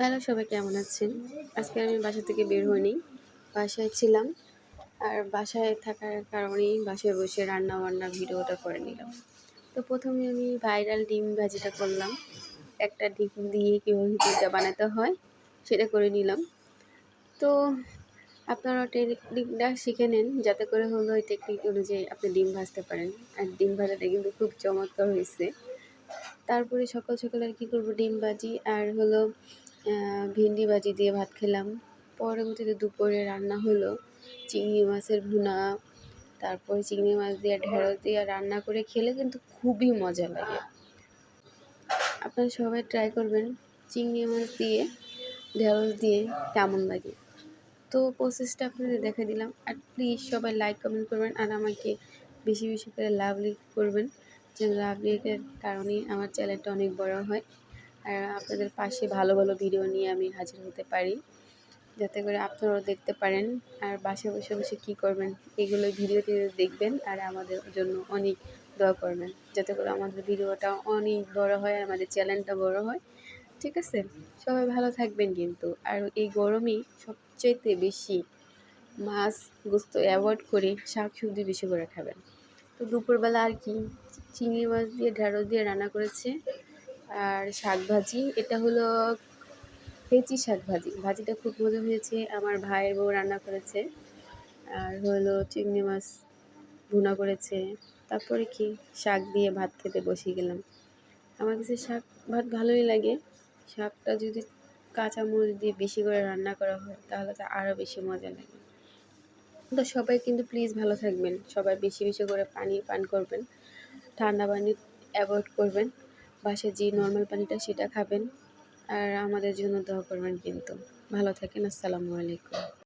Hello, সবাই কেমন আছেন? আজকে আমি বাসা থেকে বের হইনি, বাসায় ছিলাম আর বাসায় থাকার কারণেই বাসায় বসে রান্না বান্না ভিডিওটা করে নিলাম। তো প্রথমে আমি ভাইরাল ডিম ভাজিটা করলাম। একটা ডিম দিয়ে কীভাবে পিৎজা বানাতে হয় সেটা করে নিলাম। তো আপনারা টেকনিকটা শিখে নেন, যাতে করে হলো ওই টেকনিক অনুযায়ী আপনি ডিম ভাজতে পারেন। আর ডিম ভাজাটা কিন্তু খুব চমৎকার হয়েছে। তারপরে সকাল সকাল আর কী করব? ডিম ভাজি আর হলো ভেন্ডি ভাজি দিয়ে ভাত খেলাম। পরবর্তীতে দুপুরে রান্না হলো চিংড়ি মাছের ভুনা, তারপরে চিংড়ি মাছ দিয়ে ঢেঁড়স দিয়ে রান্না করে খেলে কিন্তু খুবই মজা লাগে। আপনারা সবাই ট্রাই করবেন চিংড়ি মাছ দিয়ে, ঢেঁড়স দিয়ে কেমন লাগে। তো প্রসেসটা আপনাদের দেখে দিলাম। আর প্লিজ সবাই লাইক কমেন্ট করবেন আর আমাকে বেশি বেশি করে লাভ লিখ করবেন। যে লাভ লিখের কারণেই আমার চ্যানেলটা অনেক বড় হয়। আর আপনাদের পাশে ভালো ভালো ভিডিও নিয়ে আমি হাজির হতে পারি। যাতে করে আপনারাও দেখতে পারেন আর বাসায় বসে বসে কী করবেন, এগুলো ভিডিওটি দেখবেন আর আমাদের জন্য অনেক দোয়া করবেন। যাতে করে আমাদের ভিডিওটা অনেক বড় হয় আর আমাদের চ্যানেলটা বড় হয়। ঠিক আছে? সবাই ভালো থাকবেন কিন্তু। আর এই গরমেই সবচাইতে বেশি মাছ গোস্ত অ্যাভয়েড করে শাক সবজি বেশি করে খাবেন। তো দুপুরবেলা আর কি চিংড়ি মাছ দিয়ে, ঢেঁড়স দিয়ে রান্না করেছে। আর শাক ভাজি এটা হলো পেঁচি শাক ভাজি ভাজিটা খুব মজা হয়েছে। আমার ভাইয়ের বউ রান্না করেছে। আর হলো চিংড়ি মাছ ভুনা করেছে। তারপরে কি? শাক দিয়ে ভাত খেতে বসে গেলাম। আমার কাছে শাক, ভাত ভালোই লাগে। শাকটা যদি কাঁচা মরিচ দিয়ে বেশি করে রান্না করা হয়, তাহলে তো আরও বেশি মজা লাগে। তো সবাই কিন্তু প্লিজ ভালো থাকবেন। সবাই বেশি বেশি করে পানি পান করবেন। ঠান্ডা পানি অ্যাভয়েড করবেন। বাসে যে নর্মাল পানিটা সেটা খাবেন। আর আমাদের জন্য দোয়া করবেন কিন্তু। ভালো থাকেন, আসসালামু আলাইকুম।